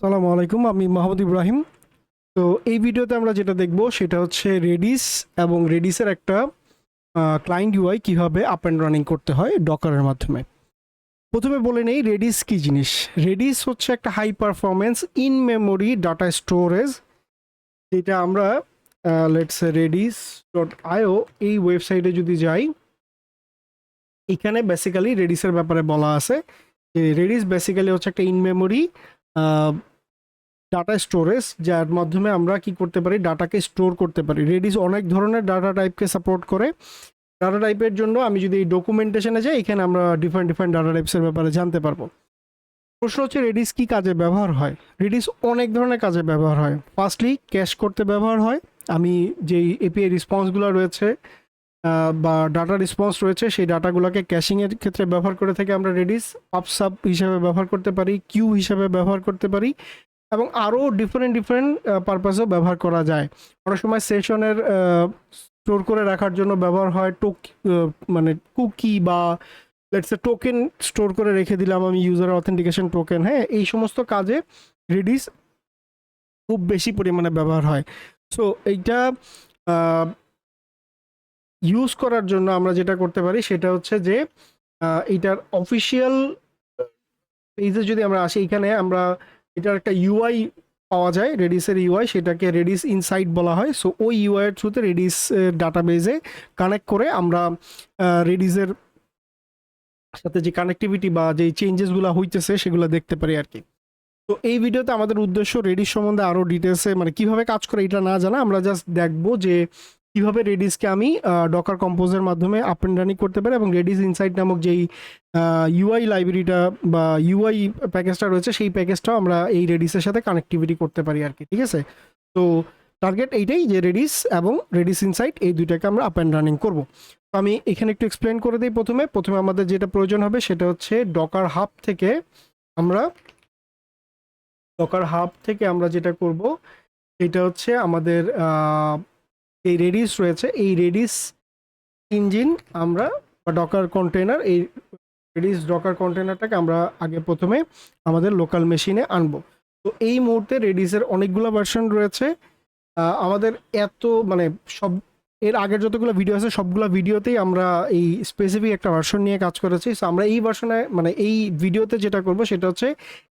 সালামু আলাইকুম, আমি মাহমুদ ইব্রাহিম। তো এই ভিডিওতে আমরা যেটা দেখব সেটা হচ্ছে রেডিস এবং রেডিসের একটা ক্লায়েন্ট ইউআই কীভাবে আপ অ্যান্ড রানিং করতে হয় ডকারের মাধ্যমে। প্রথমে বলে নেই রেডিস কি জিনিস। রেডিস হচ্ছে একটা high performance in memory data storage যেটা আমরা লেটস রেডিস ডট আইও এই ওয়েবসাইটে যদি যাই, এখানে বেসিক্যালি রেডিসের ব্যাপারে বলা আছে। যে রেডিস বেসিক্যালি হচ্ছে একটা ইন মেমোরি ডাটা স্টোরেজ যার মাধ্যমে আমরা কি করতে পারি ডাটাকে স্টোর করতে পারি। রেডিস অনেক ধরনের ডাটা টাইপকে সাপোর্ট করে। ডাটা টাইপের জন্য আমি যদি এই ডকুমেন্টেশনে যাই, এখানে আমরা ডিফারেন্ট ডিফারেন্ট ডাটা টাইপসের ব্যাপারে জানতে পারব। প্রশ্ন হচ্ছে রেডিস কি কাজে ব্যবহার হয়? রেডিস অনেক ধরনের কাজে ব্যবহার হয়। ফার্স্টলি ক্যাশ করতে ব্যবহার হয়। আমি যেই এপিআই রেসপন্সগুলো রয়েছে বা ডাটা রেসপন্স রয়েছে, সেই ডাটাগুলোকে ক্যাশিংয়ের ক্ষেত্রে ব্যবহার করে থেকে আমরা রেডিস আপসাপ হিসাবে ব্যবহার করতে পারি কিউ হিসাবে ব্যবহার করতে পারি এবং আরও ডিফারেন্ট ডিফারেন্ট পারপাসেও ব্যবহার করা যায়। অনেক সময় সেশনের স্টোর করে রাখার জন্য ব্যবহার হয় টোক মানে কুকি বা লেটস এ টোকেন স্টোর করে রেখে দিলাম আমি ইউজার অথেন্টিকেশন টোকেন হ্যাঁ এই সমস্ত কাজে রেডিস খুব বেশি পরিমাণে ব্যবহার হয়। সো এইটা ইউজ করার জন্য আমরা যেটা করতে পারি সেটা হচ্ছে যে এইটার অফিসিয়াল পেজে যদি আমরা আসি এখানে আমরা এটার একটা ইউআই পাওয়া যায় রেডিসের ইউআই সেটাকে রেডিস ইনসাইট বলা হয়। সো ওই ইউআই এর থ্রুতে রেডিস ডাটাবেজে কানেক্ট করে আমরা রেডিসের সাথে যে কানেক্টিভিটি বা যে চেঞ্জেসগুলো হইতেছে, সেগুলো দেখতে পারি আর কি। তো এই ভিডিওতে আমাদের উদ্দেশ্য রেডিস সম্বন্ধে আরও ডিটেলসে মানে কীভাবে কাজ করে এটা না জানা, আমরা জাস্ট দেখব যে কীভাবে রেডিসকে আমি ডকার কম্পোজের মাধ্যমে আপ অ্যান্ড রানিং করতে পারি এবং রেডিস ইনসাইট নামক যেই ইউআই লাইব্রেরিটা বা ইউআই প্যাকেজটা রয়েছে, সেই প্যাকেজটাও আমরা এই রেডিসের সাথে কানেক্টিভিটি করতে পারি আর কি, ঠিক আছে? তো টার্গেট এইটাই যে রেডিস এবং রেডিস ইনসাইট এই দুইটাকে আমরা আপ অ্যান্ড রানিং করব। তো আমি এখানে একটু এক্সপ্লেন করে দিই প্রথমে। প্রথমে আমাদের যেটা প্রয়োজন হবে সেটা হচ্ছে ডকার হাব থেকে আমরা ডকার হাব থেকে আমরা যেটা করব, সেটা হচ্ছে আমাদের এই রেডিস রয়েছে। এই রেডিস ইঞ্জিন আমরা, বা ডকার কন্টেনার এই রেডিস ডকার কন্টেনারটাকে আমরা আগে প্রথমে আমাদের লোকাল মেশিনে আনব। তো এই মুহূর্তে রেডিসের অনেকগুলো ভার্সন রয়েছে। আমাদের এত মানে সব, এর আগের যতগুলো ভিডিও আছে, সবগুলো ভিডিওতেই আমরা এই স্পেসিফিক একটা ভার্সন নিয়ে কাজ করেছি। সো আমরা এই ভার্সনে মানে এই ভিডিওতে যেটা করব, সেটা হচ্ছে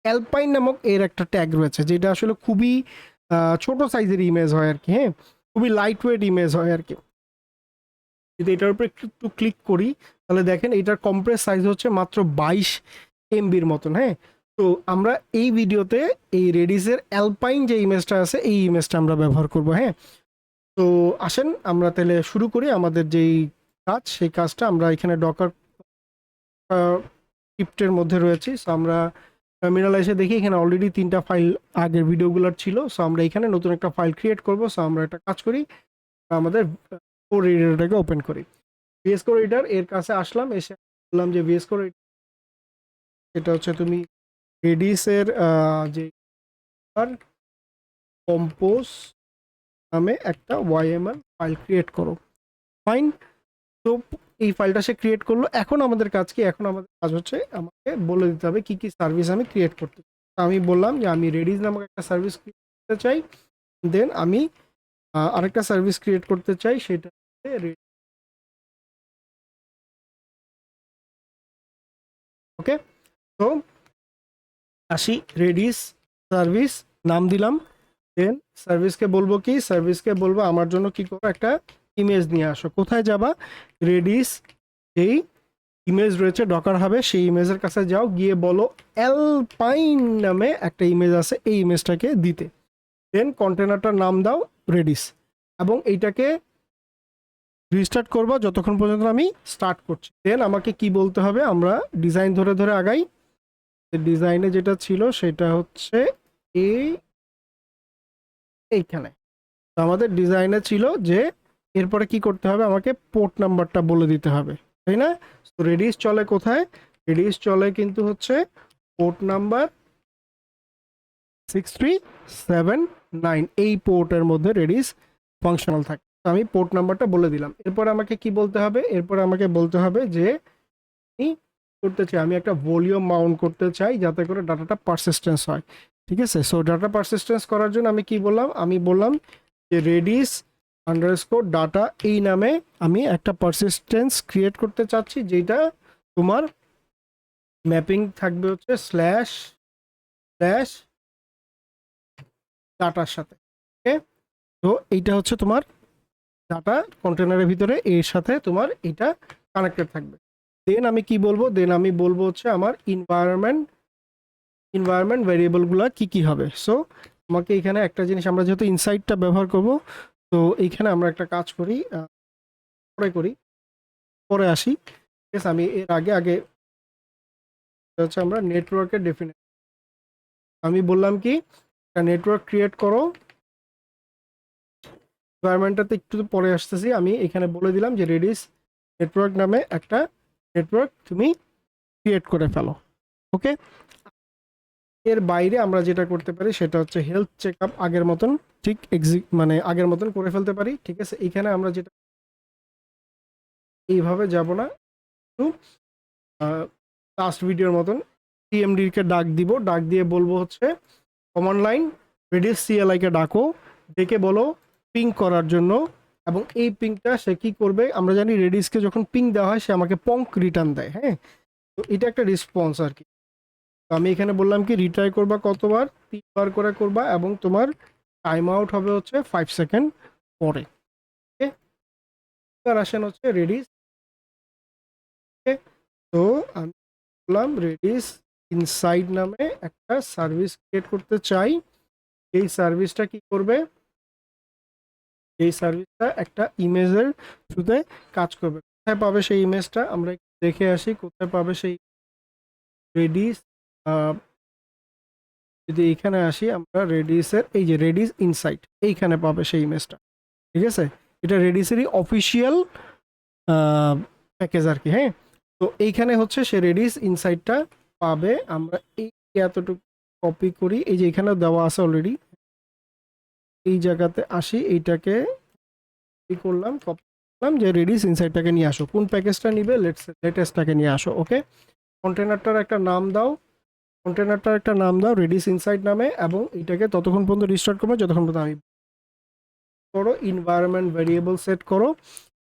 অ্যালপাইন নামক এর একটা ট্যাগ রয়েছে, যেটা আসলে খুবই ছোট সাইজের ইমেজ হয় আর কি হ্যাঁ? খুবই লাইট ওয়েট ইমেজ হয় আর কি। যদি এটার উপরে একটু ক্লিক করি, তাহলে দেখেন এটার কম্প্রেস সাইজ হচ্ছে মাত্র বাইশ এমবির মতন হ্যাঁ? তো আমরা এই ভিডিওতে এই রেডিসের অ্যালপাইন যে ইমেজটা আছে, এই ইমেজটা আমরা ব্যবহার করব হ্যাঁ? তো আসেন, আমরা তাহলে শুরু করি আমাদের যেই কাজ, সেই কাজটা আমরা এখানে ডকার স্ক্রিপ্টের মধ্যে রয়েছি। সো আমরা টার্মিনাল এসে দেখি এখানে অলরেডি তিনটা ফাইল আগের ভিডিওগুলোর ছিল সো আমরা এখানে নতুন একটা ফাইল ক্রিয়েট করব সো আমরা একটা কাজ করি, আমাদের কোড রিডারটাকে ওপেন করি। ভিএস কোড রিডার এর কাছে আসলাম, এসে বললাম যে ভিএস কোড এটা হচ্ছে তুমি রেডিসের যে কম্পোজ নামে একটা ওয়াইএমএল ফাইল ক্রিয়েট করো। ফাইন তো এই ফাইলটা সে ক্রিয়েট করল। এখন আমাদের কাজ কি? এখন আমাদের কাজ হচ্ছে আমাকে বলে দিতে হবে কি কি সার্ভিস আমি ক্রিয়েট করতে আমি বললাম যে আমি রেডিস নামক একটা সার্ভিস ক্রিয়েট করতে চাই। দেন আমি আরেকটা সার্ভিস ক্রিয়েট করতে চাই, সেটা ওকে তো আসি রেডিস সার্ভিস নাম দিলাম। দেন সার্ভিসকে বলব কি? সার্ভিসকে বলব আমার জন্য কি করো? একটা ইমেজ নিয়ে আসো। কোথায় যাবা? রেডিস যেই ইমেজ রয়েছে ডকার হবে, সেই ইমেজের কাছে যাও, গিয়ে বলো অ্যালপাইন নামে একটা ইমেজ আছে, এই ইমেজটাকে দিতে। দেন কন্টেনারটার নাম দাও রেডিস এবং এইটাকে রিস্টার্ট করবা যতক্ষণ পর্যন্ত আমি স্টার্ট করছি। দেন আমাকে কি বলতে হবে? আমরা ডিজাইন ধরে ধরে আগাই। ডিজাইনে যেটা ছিল সেটা হচ্ছে এই, এইখানে। আমাদের ডিজাইনে ছিল যে এরপরে কি করতে হবে? আমাকে পোর্ট নাম্বারটা বলে দিতে হবে। তাই না? তো রেডিস চলে কোথায়? রেডিস চলে কিন্তু হচ্ছে port number six three seven nine এই পোর্টের মধ্যে রেডিস ফাংশনাল থাকে। তো আমি পোর্ট নাম্বারটা বলে দিলাম। এরপর আমাকে কি বলতে হবে? এরপর আমাকে বলতে হবে যে করতে চাই, আমি একটা ভলিউম মাউন্ট করতে চাই যাতে করে ডাটাটা পারসিস্টেন্স হয়। ঠিক আছে? সো ডাটা পারসিস্টেন্স করার জন্য আমি কি বললাম? আমি বললাম যে রেডিস আন্ডারস্কোর ডাটা এই নামে আমি একটা পারসিস্টেন্স ক্রিয়েট করতে চাচ্ছি, যেটা তোমার ম্যাপিং থাকবে হচ্ছে স্ল্যাশ স্ল্যাশ ডাটার সাথে ওকে তো এইটা হচ্ছে তোমার ডাটা কন্টেনারের ভিতরে, এর সাথে তোমার এটা কানেক্টেড থাকবে। দেন আমি কি বলব? দেন আমি বলব হচ্ছে আমার ইনভায়রনমেন্ট ইনভায়রনমেন্ট ভেরিয়েবলগুলো কি কি হবে? সো আমাকে এখানে একটা জিনিস আমরা যেহেতু ইনসাইটটা ব্যবহার করব তো এইখানে আমরা একটা কাজ করি পরে করি, পরে আসি। ঠিক আছে, আমি এর আগে আগে হচ্ছে আমরা নেটওয়ার্কের ডেফিনেশন আমি বললাম কি, একটা নেটওয়ার্ক ক্রিয়েট করো। এনভায়রনমেন্টটাতে একটু পরে আসতেছি। আমি এখানে বলে দিলাম যে রেডিস নেটওয়ার্ক নামে একটা নেটওয়ার্ক তুমি ক্রিয়েট করে ফেলো। ওকে এর বাইরে আমরা যেটা করতে পারি সেটা হচ্ছে হেলথ চেক আপ আগের মতন, ঠিক এক্সি মানে আগের মতন করে ফেলতে পারি, ঠিক আছে? এখানে আমরা যেটা এইভাবে যাব না। লাস্ট ভিডিওর মতন টিএমডিকে ডাক দিব। ডাক দিয়ে বলব হচ্ছে কমন লাইন রেডিস সিএলআইকে ডাকো। ডেকে বলো পিং করার জন্য এবং এই পিংটা সে কি করবে? আমরা জানি রেডিসকে যখন পিং দেওয়া হয়, সে আমাকে পঙ্ক রিটার্ন দেয় হ্যাঁ? তো এটা একটা রেসপন্স আর কি। তো আমি এখানে বললাম কি রিট্রাই করবা কতবার? তিনবার করে করবা এবং তোমার টাইম আউট হবে হচ্ছে ফাইভ সেকেন্ড পরে। ওকে আসেন হচ্ছে রেডিস ওকে তো আমি বললাম রেডিস ইনসাইড নামে একটা সার্ভিস ক্রিয়েট করতে চাই। এই সার্ভিসটা কি করবে? এই সার্ভিসটা একটা ইমেজের থ্রুতে কাজ করবে। কোথায় পাবে সেই ইমেজটা আমরা দেখে আসি, কোথায় পাবে সেই রেডিস যদি এইখানে আসি আমরা রেডিসের এই যে রেডিস ইনসাইট এইখানে পাবে সেই ইমেজটা ঠিক আছে? এটা রেডিসেরই অফিসিয়াল প্যাকেজ আর কি হ্যাঁ? তো এইখানে হচ্ছে সে রেডিস ইনসাইটটা পাবে, আমরা এই এতটুকু কপি করি, এই যে এখানে দেওয়া আছে অলরেডি এই জায়গাতে আসি, এইটাকে কি করলাম কপি করলাম যে রেডিস ইনসাইটটাকে নিয়ে আসো। কোন প্যাকেজটা নিবে? লেটেস্টটাকে নিয়ে আসো ওকে কন্টেনারটার একটা নাম দাও। কন্টেনারটার একটা নাম দাও রেডিস ইনসাইট নামে, এবং এটাকে ততক্ষণ পর্যন্ত রিস্টার্ট করবে, যতক্ষণ পর্যন্ত আমি করো ইনভায়রনমেন্ট ভেরিয়েবল সেট করো,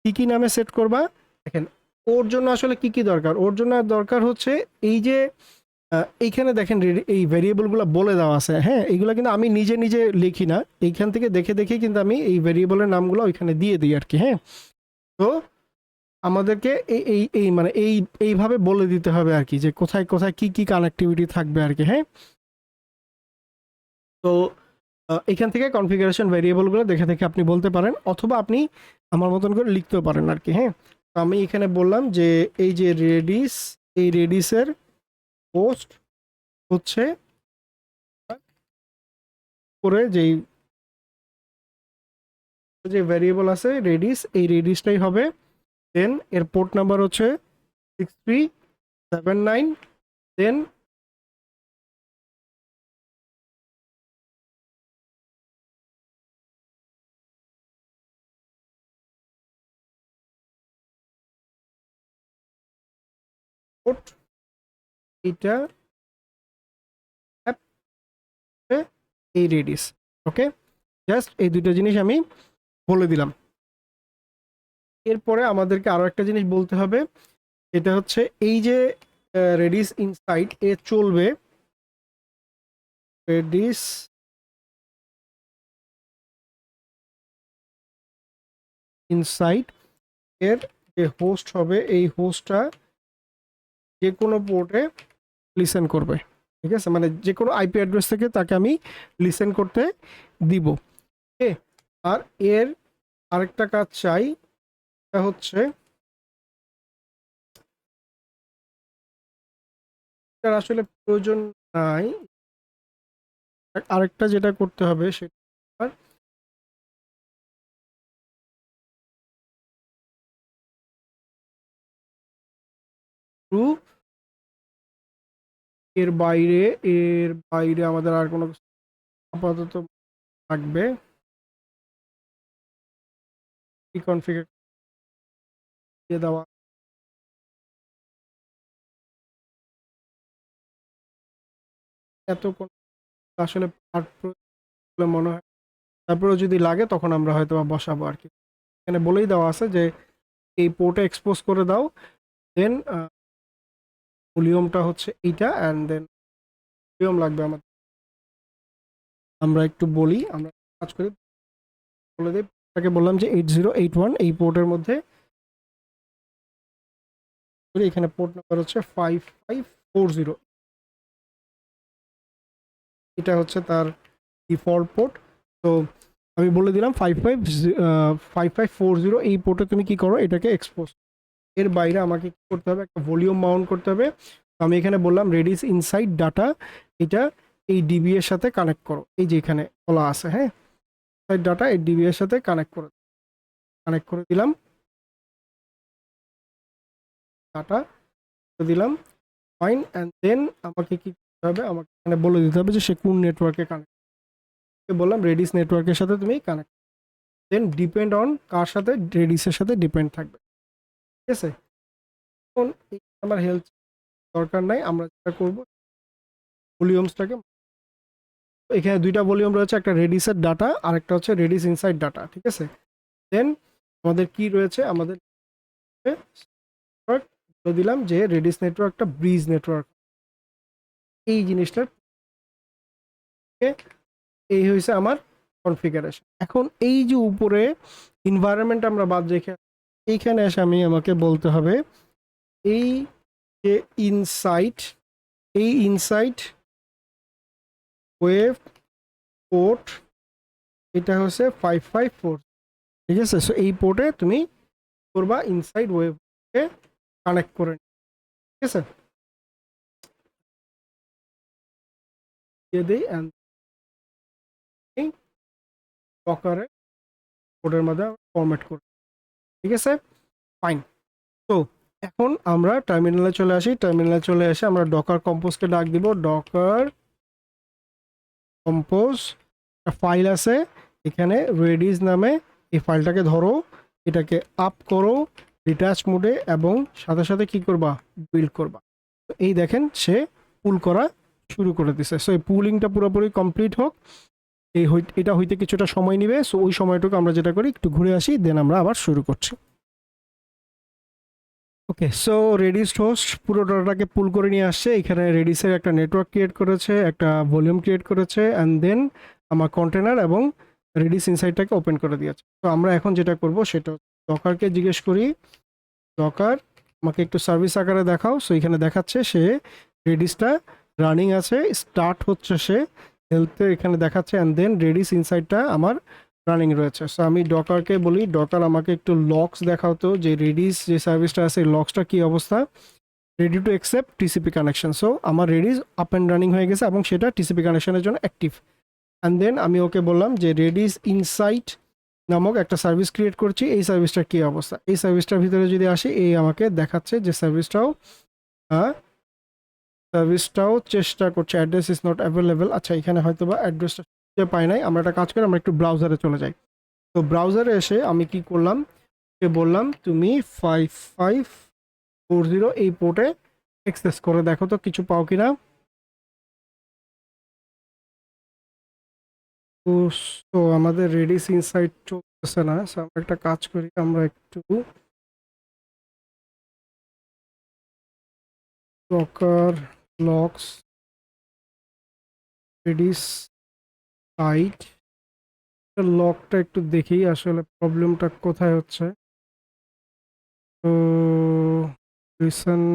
কি কি নামে সেট করবা? দেখেন, ওর জন্য আসলে কি কি দরকার? ওর জন্য দরকার হচ্ছে এই যে এইখানে দেখেন এই ভেরিয়েবলগুলো বলে দেওয়া আছে। হ্যাঁ এইগুলো কিন্তু আমি নিজে নিজে লিখি না। এইখান থেকে দেখে দেখে কিন্তু আমি এই ভেরিয়েবলের নামগুলো ওইখানে দিয়ে দিই আর কি হ্যাঁ। তো আমাদেরকে এই এই মানে এই, এইভাবে বলে দিতে হবে আর কি যে কোথায় কোথায় কি কি কানেক্টিভিটি থাকবে আর কি হ্যাঁ? তো এখান থেকে কনফিগারেশন ভেরিয়েবলগুলো দেখে দেখে আপনি বলতে পারেন অথবা আপনি আমার মতন করে লিখতেও পারেন আর কি হ্যাঁ? তো আমি এখানে বললাম যে এই যে রেডিস এই রেডিসের পোস্ট হচ্ছে করে যেই যে ভেরিয়েবল আছে রেডিস এই রেডিসটাই হবে দেন এর পোর্ট নাম্বার হচ্ছে six three seven nine then এই রেডিস ওকে জাস্ট এই দুটো জিনিস আমি বলে দিলাম। এরপরে আমাদেরকে আরও একটা জিনিস বলতে হবে। এটা হচ্ছে এই যে রেডিস ইনসাইট এ চলবে। রেডিস ইনসাইট এর যে হোস্ট হবে, এই হোস্টটা যে কোনো পোর্টে লিসেন করবে। ঠিক আছে? মানে যে কোনো আইপি অ্যাড্রেস থেকে তাকে আমি লিসেন করতে দিব। আর এর আরেকটা কাজ চাই সেটা হচ্ছে এটার আসলে প্রয়োজন নাই। আরেকটা যেটা করতে হবে সেটা এর বাইরে এর বাইরে আমাদের আর কোনো আপাতত থাকবে। কনফিগার দেওয়া এত কোন- আসলে বলে মনে হয় তারপরেও যদি লাগে তখন আমরা হয়তো বা বসাবো আর কি এখানে বলেই দেওয়া আছে যে এই পোর্টে এক্সপোজ করে দাও দেন ভলিউমটা হচ্ছে এইটা অ্যান্ড দেন ভলিউম লাগবে আমাদের। আমরা একটু বলি, আমরা কাজ করি। বলে দিই, তাকে বললাম যে এইট জিরো এইট ওয়ান এই পোর্টের মধ্যে করি, এখানে পোর্ট নাম্বার হচ্ছে ফাইভ ফাইভ ফোর জিরো এটা হচ্ছে তার ডিফল্ট পোর্ট তো আমি বলে দিলাম five five five five four zero এই পোর্টে তুমি কি করো? এটাকে এক্সপোজ এর বাইরে আমাকে কি করতে হবে? একটা ভলিউম মাউন্ট করতে হবে। আমি এখানে বললাম রেডিস ইনসাইড ডাটা এটা এই ডিবি এর সাথে কানেক্ট করো। এই যে এখানে বলা আছে হ্যাঁ? ডাটা এই ডিবি এর সাথে কানেক্ট করে কানেক্ট করে দিলাম। ডাটা দিলাম। ফাইন অ্যান্ড দেন আমাকে কি করতে হবে? আমাকে এখানে বলে দিতে হবে যে সে কোন নেটওয়ার্কে কানেক্ট বললাম রেডিস নেটওয়ার্কের সাথে তুমি কানেক্ট দেন ডিপেন্ড অন কার সাথে? রেডিসের সাথে ডিপেন্ড থাকবে। ঠিক আছে? এখন আমার হেলথ দরকার নাই, আমরা যেটা করব ভলিউমসটাকে এখানে দুইটা ভলিউম রয়েছে, একটা রেডিসের ডাটা আর একটা হচ্ছে রেডিস ইনসাইড ডাটা ঠিক আছে? দেন আমাদের কি রয়েছে? আমাদের দিলাম যে রেডিস নেটওয়ার্কটা ব্রিজ নেটওয়ার্ক এই জিনিসটার? এই হয়েছে আমার কনফিগারেশন এখন এই যে উপরে এনভায়রনমেন্ট আমরা বাদ রেখে এইখানে এসে আমি আমাকে বলতে হবে, এই যে ইনসাইট এই ইনসাইট ওয়েভ পোর্ট এটা হচ্ছে ফাইভ ফাইভ ফোর ঠিক আছে? সো এই পোর্টে তুমি করবা ইনসাইড ওয়েভকে কানেক্ট করে। ঠিক আছে? কোডের মধ্যে ফরম্যাট করি। ঠিক আছে? ফাইন তো এখন আমরা টার্মিনালে চলে আসি। টার্মিনালে চলে এসে আমরা ডকার কম্পোজকে ডাক দিব। ডকার কম্পোজ ফাইল আছে। এখানে রেডিস নামে এই ফাইলটাকে ধরো। এটাকে আপ করো। ডিটাচ মোডে এবং সাথে সাথে কি করবা? বিল্ড করবা। তো এই দেখেন সে পুল করা শুরু করে দিছে। সো এই পুলিংটা পুরোপুরি কমপ্লিট হোক। এই এটা হইতে কিছুটা সময় নেবে। সো ওই সময়টুকু আমরা যেটা করি, একটু ঘুরে আসি দেন আমরা আবার শুরু করছি। ওকে সো রেডিস হোস্ট পুরো ডাটাটাকে পুল করে নিয়ে আসছে। এখানে রেডিসের একটা নেটওয়ার্ক ক্রিয়েট করেছে, একটা ভলিউম ক্রিয়েট করেছে অ্যান্ড দেন আমার কন্টেনার এবং রেডিস ইনসাইটটাকে ওপেন করে দিয়েছে। তো আমরা এখন যেটা করব, সেটা ডকারকে জিজ্ঞেস করি ডকার আমাকে একটু সার্ভিস আকারে দেখাও। সো এখানে দেখাচ্ছে সে রেডিসটা রানিং আছে স্টার্ট হচ্ছে সে হেলথে এখানে দেখাচ্ছে অ্যান্ড দেন রেডিস ইনসাইডটা আমার রানিং রয়েছে। সো আমি ডকারকে বলি ডকার আমাকে একটু লক্স দেখাও তো, যে রেডিস যে সার্ভিসটা আছে লক্সটা কি অবস্থা? Ready to accept TCP connection so আমার রেডিস আপ অ্যান্ড রানিং হয়ে গেছে এবং সেটা টিসিপি কানেকশনের জন্য অ্যাক্টিভ অ্যান্ড দেন আমি ওকে বললাম যে রেডিস ইনসাইট নামক একটা সার্ভিস ক্রিয়েট করছি, এই সার্ভিসটার কী অবস্থা? এই সার্ভিসটার ভিতরে যদি আসি, এই আমাকে দেখাচ্ছে যে সার্ভিসটাও সার্ভিসটাও চেষ্টা করছে অ্যাড্রেস ইজ নট অ্যাভেলেবেল আচ্ছা এখানে হয়তো বা অ্যাড্রেসটা পাই নাই। আমরা একটা কাজ করি, আমরা একটু ব্রাউজারে চলে যাই। তো ব্রাউজারে এসে আমি কি করলাম? ওকে বললাম, তুমি ফাইভ ফাইভ ফোর জিরো এই পোর্টে এক্সেস করে। দেখো তো, কিছু পাও কিনা? তো তো আমাদের রেডিস ইনসাইট চলতেছে না আমরা একটা কাজ করি, আমরা একটু ডকার লক্স রেডিস সাইট লকটা একটু দেখি আসলে প্রবলেমটা কোথায় হচ্ছে। তো রিসেন্ট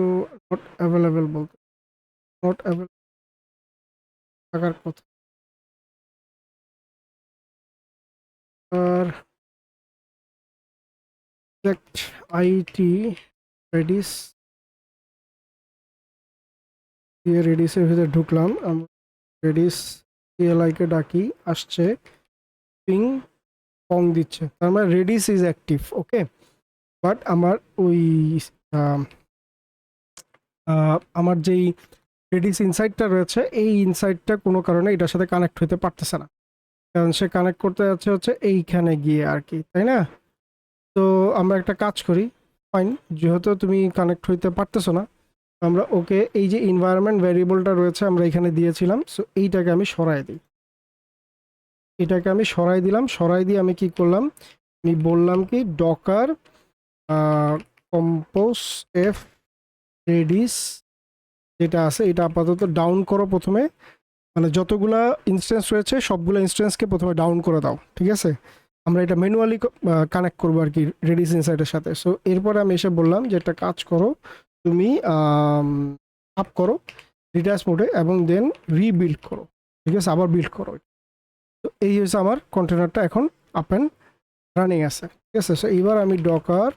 তো নট অ্যাভেলেবেল বলতে নট অ্যাভেলেবেল থাকার কথা। আর আইটি রেডিস দিয়ে রেডিসের ভিতরে ঢুকলাম। আমরা রেডিস কে ডাকি, আসছে পিং পং দিচ্ছে। তার মানে Redis is active okay but আমার ওই আমার যেই রেডিস ইনসাইটটা রয়েছে, এই ইনসাইটটা কোনো কারণে এটার সাথে কানেক্ট হতে পারতেছে না। কারণ সে কানেক্ট করতে যাচ্ছে হচ্ছে এইখানে গিয়ে আর কি, তাই না? তো আমরা একটা কাজ করি ফাইন যেহেতু তুমি কানেক্ট হইতে পারতেছো না, আমরা ওকে এই যে এনভায়রনমেন্ট ভ্যারিয়েবলটা রয়েছে আমরা এখানে দিয়েছিলাম সো এইটাকে আমি সরাই দিই। এটাকে আমি সরাই দিলাম সরাই দিয়ে আমি কি করলাম? আমি বললাম কি ডকার কম্পোজ এফ রেডিস যেটা আছে, এটা আপাতত ডাউন করো প্রথমে। মানে যতগুলা ইনস্ট্যান্স রয়েছে, সবগুলো ইনস্ট্যান্সকে প্রথমে ডাউন করে দাও, ঠিক আছে? আমরা এটা ম্যানুয়ালি কানেক্ট করব আর কি রেডিস ইনসাইটের সাথে। সো এরপরে আমি এসে বললাম যে একটা কাজ করো, তুমি আপ করো রিটার্স মোডে এবং দেন রিবিল্ড করো, ঠিক আছে? আবার বিল্ড করো। তো এই হচ্ছে আমার কন্টেনারটা এখন আপ অ্যান্ড রানিং আছে, ঠিক আছে? সো এইবার আমি docker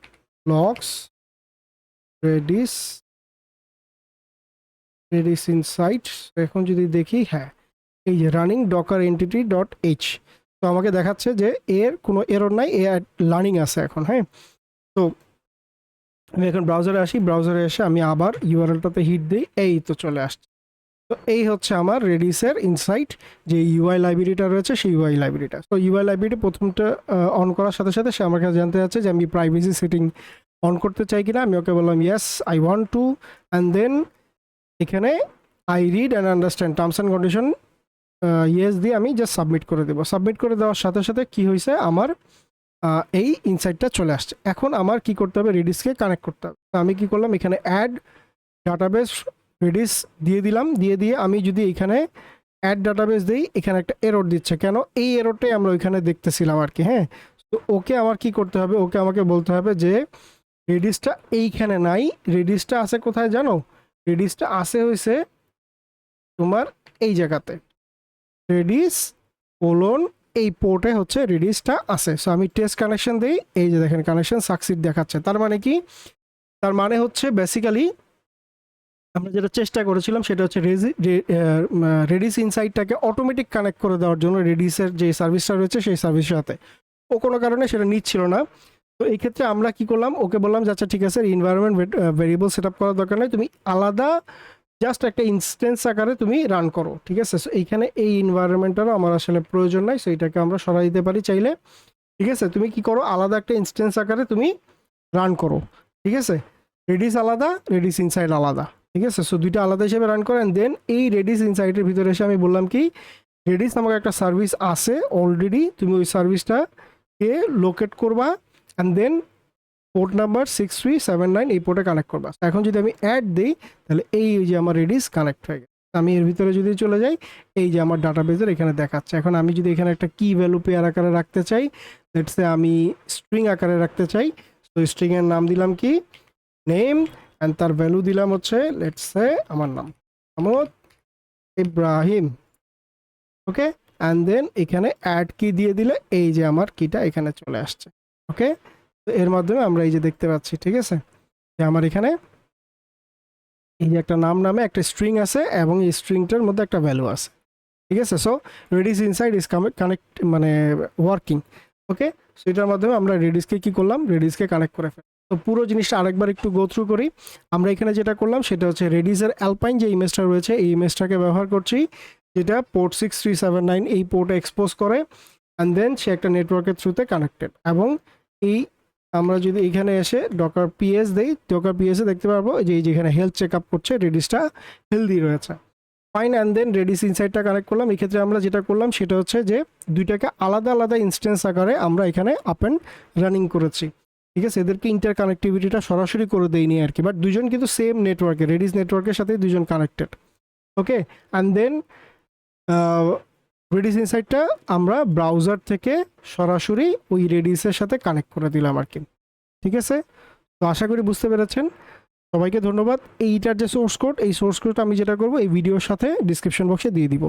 logs Redis Redis insight এখন যদি দেখি হ্যাঁ এই যে running docker entity dot H তো আমাকে দেখাচ্ছে যে এর কোনো এরর নাই, এ লার্নিং আছে এখন হ্যাঁ? তো আমি এখন ব্রাউজারে আসি ব্রাউজারে এসে আমি আবার ইউআরএলটাতে হিট দিই, এই তো চলে আসছে। তো এই হচ্ছে আমার রেডিসের ইনসাইট যে ইউআই লাইব্রেরিটা রয়েছে, সেই ইউআই লাইব্রেরিটা তো ইউআই লাইব্রেরি প্রথমটা অন করার সাথে সাথে সে আমার কাছে জানতে চাচ্ছে যে আমি প্রাইভেসি সেটিং অন করতে চাই কিনা। আমি ওকে বললাম yes I want to and then এখানে I read and understand terms and condition yes দিয়ে আমি জাস্ট সাবমিট করে দেবো। সাবমিট করে দেওয়ার সাথে সাথে কি হয়েছে? আমার এই ইনসাইটটা চলে আসছে। এখন আমার কি করতে হবে? রেডিসকে কানেক্ট করতে হবে। আমি কি করলাম? এখানে অ্যাড ডাটাবেস রেডিস দিয়ে দিলাম। দিয়ে দিয়ে আমি যদি এখানে অ্যাড ডাটাবেস দিই, এখানে একটা এরর দিচ্ছে। কেন? এই এররটাই আমরা ওইখানে দেখতেছিলাম আর কি হ্যাঁ? তো ওকে আমার কি করতে হবে? ওকে আমাকে বলতে হবে যে রেডিসটা এইখানে নাই। রেডিসটা আছে কোথায় জানো? রেডিসটা আসে হয়েছে তোমার এই জায়গাতে। রেডিস কোলন এই পোর্টে হচ্ছে রেডিসটা আছে। সো আমি টেস্ট কানেকশন দিই, এই যে দেখেন কানেকশন সাকসিড দেখাচ্ছে। তার মানে কি? তার মানে হচ্ছে বেসিক্যালি আমরা যেটা চেষ্টা করেছিলাম সেটা হচ্ছে রেডিস ইনসাইটটাকে অটোমেটিক কানেক্ট করে দেওয়ার জন্য রেডিসের যে সার্ভিসটা রয়েছে সেই সার্ভিসের সাথে ও কোনো কারণে সেটা নিচ্ছিল না। তো এই ক্ষেত্রে আমরা কি করলাম? ওকে বললাম যে আচ্ছা ঠিক আছে ইনভায়রনমেন্ট ভেরিয়েবল সেট আপ করার দরকার নেই। তুমি আলাদা জাস্ট একটা ইনস্টেন্স আকারে তুমি রান করো, ঠিক আছে? সো এইখানে এই ইনভায়রনমেন্টটারও আমার আসলে প্রয়োজন নাই। সো এটাকে আমরা সরাই দিতে পারি চাইলে। ঠিক আছে? তুমি কি করো? আলাদা একটা ইনস্টেন্স আকারে তুমি রান করো, ঠিক আছে? রেডিস আলাদা রেডিস ইনসাইড আলাদা, ঠিক আছে? সো দুইটা আলাদা হিসেবে রান করেন দেন এই রেডিস ইনসাইটের ভিতরে এসে আমি বললাম কি রেডিস নামক একটা সার্ভিস আছে অলরেডি তুমি ওই সার্ভিসটাকে লোকেট করবা। And then port number six three seven nine এই পোর্টে কানেক্ট করবা। এখন যদি আমি অ্যাড দিই, তাহলে এই যে আমার রেডিস কানেক্ট হয়ে গেছে। আমি এর ভিতরে যদি চলে যাই, এই যে আমার ডাটা ডাটাবেজের এখানে দেখাচ্ছে। এখন আমি যদি এখানে একটা কি ভ্যালু পেয়ার আকারে রাখতে চাই লেটসে আমি স্ট্রিং আকারে রাখতে চাই, তো স্ট্রিংয়ের নাম দিলাম কি? নেম অ্যান্ড তার ভ্যালু দিলাম হচ্ছে লেটসে আমার নাম। Mohammad Ibrahim. Okay and then এখানে অ্যাড কি দিয়ে দিলে এই যে আমার কিটা এখানে চলে আসছে। ওকে? এর মাধ্যমে আমরা এই যে দেখতে পাচ্ছি, ঠিক আছে? যে আমার এখানে এই যে একটা নাম নামে একটা স্ট্রিং আছে এবং এই স্ট্রিংটার মধ্যে একটা ভ্যালু আছে, ঠিক আছে? So Redis insight is connect মানে ওয়ার্কিং ওকে? সো এটার মাধ্যমে আমরা রেডিসকে কি করলাম? রেডিসকে কানেক্ট করে ফেললাম। তো পুরো জিনিসটা আরেকবার একটু গো থ্রু করি। আমরা এখানে যেটা করলাম সেটা হচ্ছে রেডিসের অ্যালপাইন যে ইমেজটা রয়েছে, এই ইমেজটাকে ব্যবহার করছি, যেটা port six three seven nine এই পোর্টে এক্সপোজ করে। অ্যান্ড দেন সে একটা নেটওয়ার্কের থ্রুতে কানেক্টেড এবং এই আমরা যদি এখানে এসে ডকার পিএস দেই ডকার পিএসে দেখতে পারব যে যেখানে হেলথ চেক আপ করছে রেডিসটা হেলদি রয়েছে। ফাইন অ্যান্ড দেন রেডিস ইনসাইডটা কানেক্ট করলাম। এই ক্ষেত্রে আমরা যেটা করলাম, সেটা হচ্ছে যে দুইটাকে আলাদা আলাদা ইনস্টেন্স আকারে আমরা এখানে আপ অ্যান্ড রানিং করেছি। ঠিক আছে? এদেরকে ইন্টার কানেক্টিভিটিটা সরাসরি করে দেয়নি আর কি। বাট দুজন কিন্তু সেম নেটওয়ার্কে রেডিস নেটওয়ার্কের সাথে দুজন connected okay and then Redis ইনসাইটটা আমরা ব্রাউজার থেকে সরাসরি ওই রেডিসের সাথে কানেক্ট করে দিলাম আর কি। ঠিক আছে? তো আশা করি বুঝতে পেরেছেন। সবাইকে ধন্যবাদ। এইটার যে সোর্স কোড এই সোর্স কোডটা আমি যেটা করব, এই ভিডিওর সাথে ডিসক্রিপশন বক্সে দিয়ে দিব।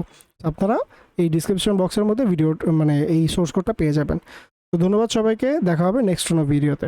আপনারা এই ডিসক্রিপশন বক্সের মধ্যে ভিডিও মানে এই সোর্স কোডটা পেয়ে যাবেন। তো ধন্যবাদ সবাইকে। দেখা হবে নেক্সট কোনো ভিডিওতে